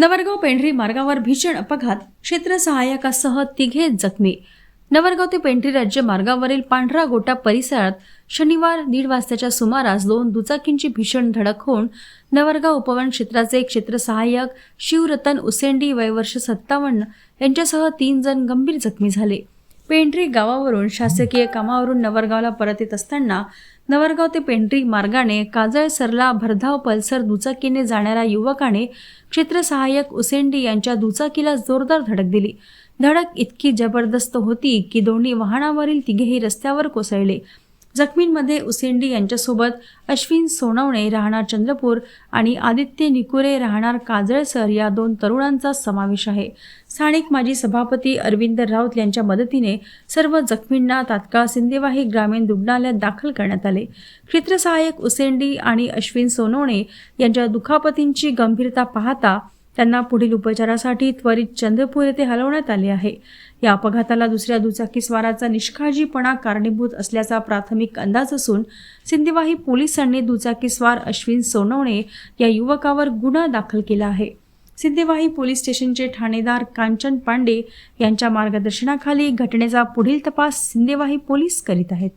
नवरगाव पेंढरी मार्गावर भीषण अपघात क्षेत्र सहाय्यकासह तिघे जखमी. नवरगाव ते पेंढरी राज्य मार्गावरील पांढरा गोटा परिसरात शनिवार दीड वाजताच्या सुमारास दोन दुचाकींची भीषण धडक होऊन नवरगाव उपवन क्षेत्राचे क्षेत्र सहाय्यक शिवरतन उसेंडी वयवर्ष सत्तावन्न यांच्यासह तीन जण गंभीर जखमी झाले. पेंढरी गावावरून शासकीय कामावरून नवरगावला परत येत असताना नवरगाव ते पेंढरी मार्गाने काजळसरला भरधाव पल्सर दुचाकीने जाणाऱ्या युवकाने क्षेत्रसहाय्यक उसेंडी यांच्या दुचाकीला जोरदार धडक दिली. धडक इतकी जबरदस्त होती की दोन्ही वाहनावरील तिघेही रस्त्यावर कोसळले. जखमींमध्ये उसेंडी यांच्यासोबत अश्विन सोनवणे राहणार चंद्रपूर आणि आदित्य निकुरे राहणार काजळसर या दोन तरुणांचा समावेश आहे. स्थानिक माजी सभापती अरविंद राऊत यांच्या मदतीने सर्व जखमींना तात्काळ सिंदेवाही ग्रामीण रुग्णालयात दाखल करण्यात आले. क्षेत्रसहाय्यक उसेंडी आणि अश्विन सोनवणे यांच्या दुखापतींची गंभीरता पाहता त्यांना पुढील उपचारासाठी त्वरित चंद्रपूर येथे हलवण्यात आले आहे. या अपघाताला दुसऱ्या दुचाकीस्वाराचा निष्काळजीपणा कारणीभूत असल्याचा प्राथमिक अंदाज असून सिंदेवाही पोलिसांनी दुचाकीस्वार अश्विन सोनवणे या युवकावर गुन्हा दाखल केला आहे. सिंदेवाही पोलीस स्टेशनचे ठाणेदार कांचन पांडे यांच्या मार्गदर्शनाखाली घटनेचा पुढील तपास सिंदेवाही पोलीस करीत आहेत.